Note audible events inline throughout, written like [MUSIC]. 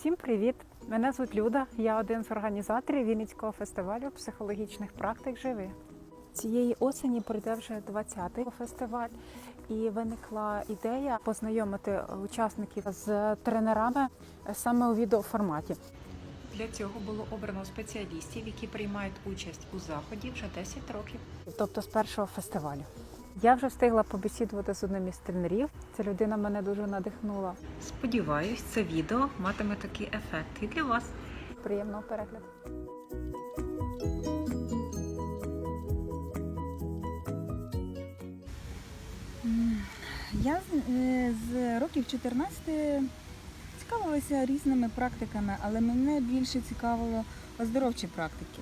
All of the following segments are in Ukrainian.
Всім привіт! Мене звуть Люда. Я один з організаторів Вінницького фестивалю психологічних практик Живи. Цієї осені пройде вже 20-й фестиваль, і виникла ідея познайомити учасників з тренерами саме у відеоформаті. Для цього було обрано спеціалістів, які приймають участь у заході вже 10 років, тобто з першого фестивалю. Я вже встигла побесідувати з одним із тренерів. Ця людина мене дуже надихнула. Сподіваюсь, це відео матиме такий ефект і для вас. Приємного перегляду. Я з- е, з років 14 цікавилася різними практиками, але мене більше цікавило оздоровчі практики.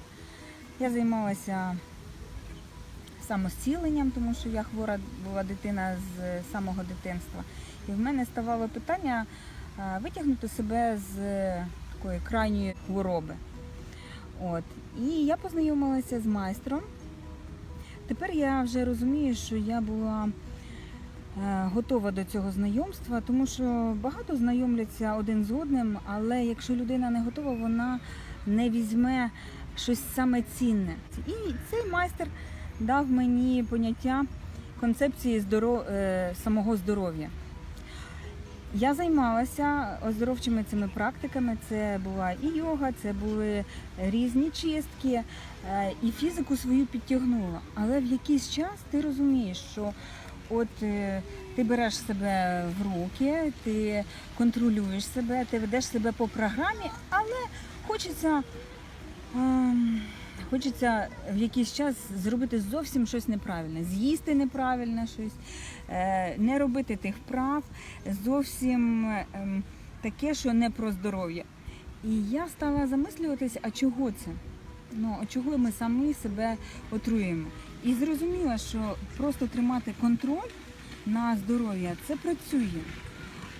Я займалася самозціленням, тому що я хвора була дитина з самого дитинства. І в мене ставало питання е, витягнути себе з такої крайньої хвороби. От. І я познайомилася з майстром. Тепер я вже розумію, що я була е, готова до цього знайомства, тому що багато знайомляться один з одним, але якщо людина не готова, вона не візьме щось саме цінне. І цей майстер дав мені поняття концепції здоро... е, самого здоров'я. Я займалася оздоровчими цими практиками. Це була і йога, це були різні чистки, е, і фізику свою підтягнула. Але в якийсь час ти розумієш, що от е, ти береш себе в руки, ти контролюєш себе, ти ведеш себе по програмі, але хочеться. ем, Хочеться в якийсь час зробити зовсім щось неправильне, з'їсти неправильно щось, е, не робити тих вправ, зовсім ем, таке, що не про здоров'я. І я стала замислюватися, а чого це? Ну, чого ми самі себе отруємо? І зрозуміла, що просто тримати контроль на здоров'я це працює.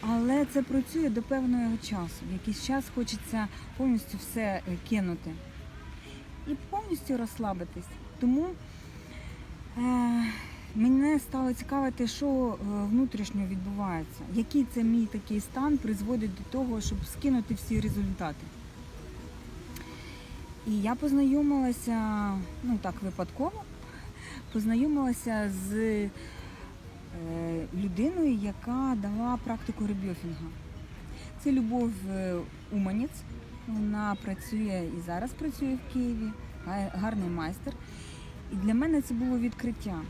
Але це працює до певного часу. В якийсь час хочеться повністю все кинути і повністю розслабитись. Тому е, мене стало цікавити, що е, внутрішньо відбувається, який це мій такий стан призводить до того, щоб скинути всі результати. І я познайомилася, ну так випадково, познайомилася з е, людиною, яка дала практику ребьофінга. Це Любов е, Уманець. Вона працює і зараз працює в Києві, гарний майстер. І для мене це було відкриття,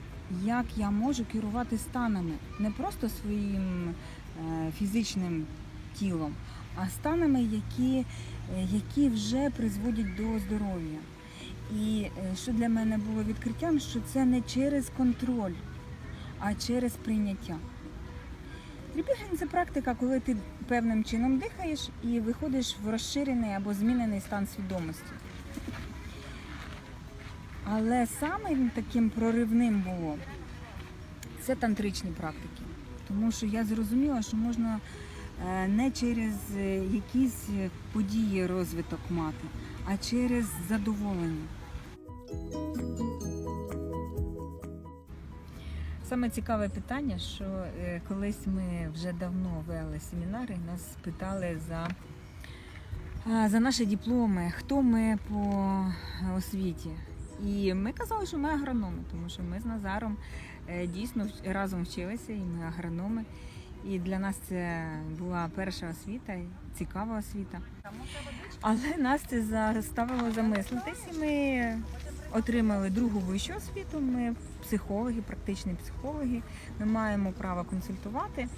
як я можу керувати станами, не просто своїм е, фізичним тілом, а станами, які, е, які вже призводять до здоров'я. І е, що для мене було відкриттям, що це не через контроль, а через прийняття. Тріпіген це практика, коли ти певним чином дихаєш і виходиш в розширений або змінений стан свідомості. Але самим таким проривним було це тантричні практики. Тому що я зрозуміла, що можна е, не через е, якісь події розвиток мати, а через задоволення. Саме цікаве питання, що е, колись ми вже давно вели семінари, нас питали за, за наші дипломи, хто ми по освіті. І ми казали, що ми агрономи, тому що ми з Назаром е, дійсно разом вчилися, і ми агрономи. І для нас це була перша освіта, цікава освіта. Але нас це заставило замислитись, і ми отримали другу вищу освіту. Ми психологи, практичні психологи. Ми маємо право консультувати.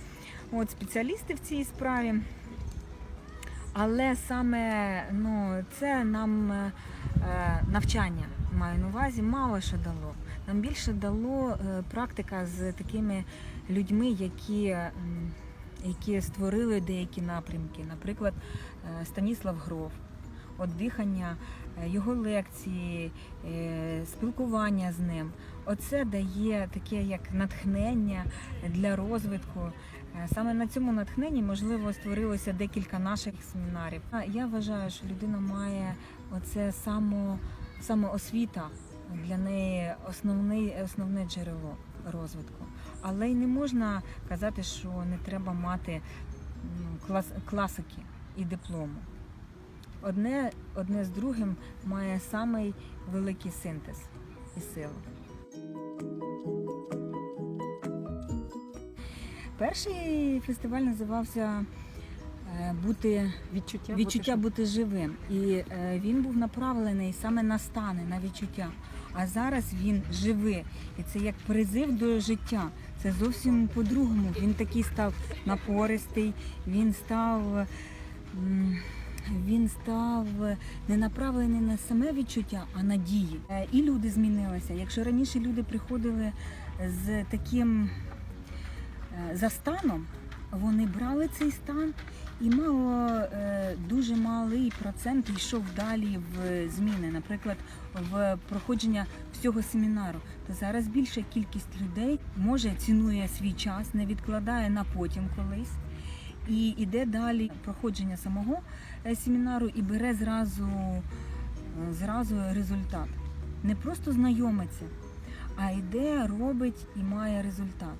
От спеціалісти в цій справі. Але саме ну, це нам е, навчання маю на увазі, мало що дало. Нам більше дало е, практика з такими людьми, які, які створили деякі напрямки. Наприклад, е, Станіслав Гров. От дихання, е, його лекції, е, спілкування з ним. Оце дає таке як натхнення для розвитку. Е, Саме на цьому натхненні можливо створилося декілька наших семінарів. Я вважаю, що людина має оце само, самоосвіта для неї основний, основне джерело розвитку. Але й не можна казати, що не треба мати ну, клас, класики. і диплому. Одне, одне з другим має самий великий синтез і силу. Перший фестиваль називався е, Бути Відчуття, відчуття бути бути живим. І е, він був направлений саме на стани, на відчуття. А зараз він живий. І це як призив до життя. Це зовсім по-другому. Він такий став напористий, він став. м, Він став не направлений на саме відчуття, а на дії. Е, І люди змінилися. Якщо раніше люди приходили з таким е, за станом, вони брали цей стан і мало е, дуже малий процент йшов далі в зміни, наприклад, в проходження всього семінару. То зараз більша кількість людей може цінує свій час, не відкладає на потім колись. І йде далі проходження самого е, семінару і бере зразу, е, зразу результат. Не просто знайомиться, а йде, робить і має результат.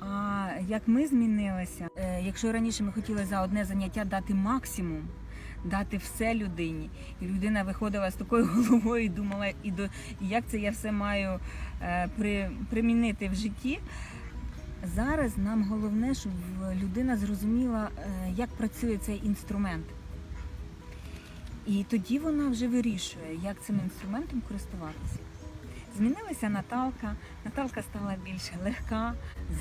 А як ми змінилися, Е, якщо раніше ми хотіли за одне заняття дати максимум, дати все людині, і людина виходила з такою [LAUGHS] головою і думала, і до і як це я все маю при, примінити в житті. Зараз нам головне, щоб людина зрозуміла, е, як працює цей інструмент. І тоді вона вже вирішує, як цим інструментом користуватися. Змінилася Наталка, Наталка стала більш легка.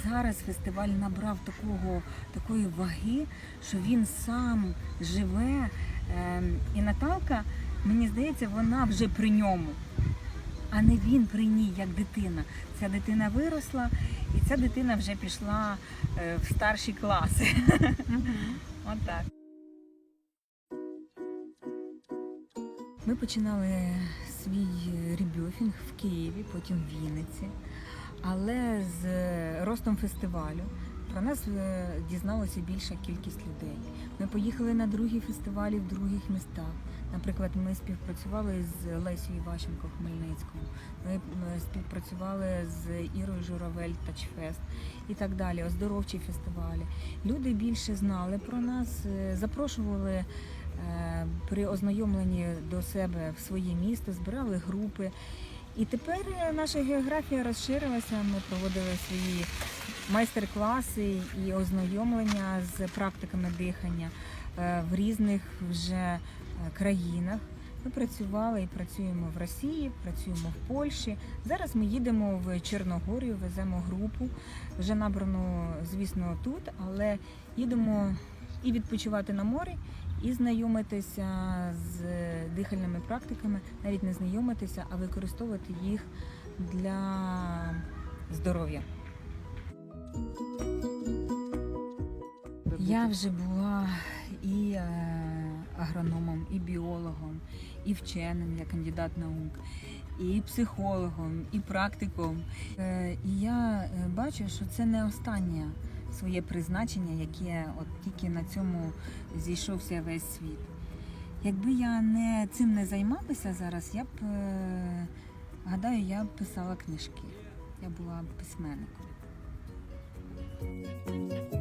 Зараз фестиваль набрав такого, такої ваги, що він сам живе. Ем, І Наталка, мені здається, вона вже при ньому, а не він при ній, як дитина. Ця дитина виросла, і ця дитина вже пішла е, в старші класи. Отак. Ми починали свій ребьофінг в Києві, потім в Вінниці. Але з ростом фестивалю про нас е, дізналася більша кількість людей. Ми поїхали на другі фестивалі в других містах. Наприклад, ми співпрацювали з Лесією Іващенко в Хмельницькому. Ми е, співпрацювали з Ірою Журавель Тачфест і так далі, оздоровчі фестивалі. Люди більше знали про нас, е, запрошували при ознайомленні до себе в своє місто, збирали групи. І тепер наша географія розширилася. Ми проводили свої майстер-класи і ознайомлення з практиками дихання е, в різних вже е, країнах. Ми працювали і працюємо в Росії, працюємо в Польщі. Зараз ми їдемо в Чорногорію, веземо групу, вже набрано, звісно, тут, але їдемо і відпочивати на морі, і знайомитися з дихальними практиками, навіть не знайомитися, а використовувати їх для здоров'я. Я вже була і е, агрономом, і біологом, і вченим, я кандидат наук, і психологом, і практиком. Е, і я е, бачу, що це не останнє своє призначення, яке от тільки на цьому зійшовся весь світ. Якби я не цим не займалася зараз, я б гадаю, я б писала книжки. Я була б письменником. Thank you.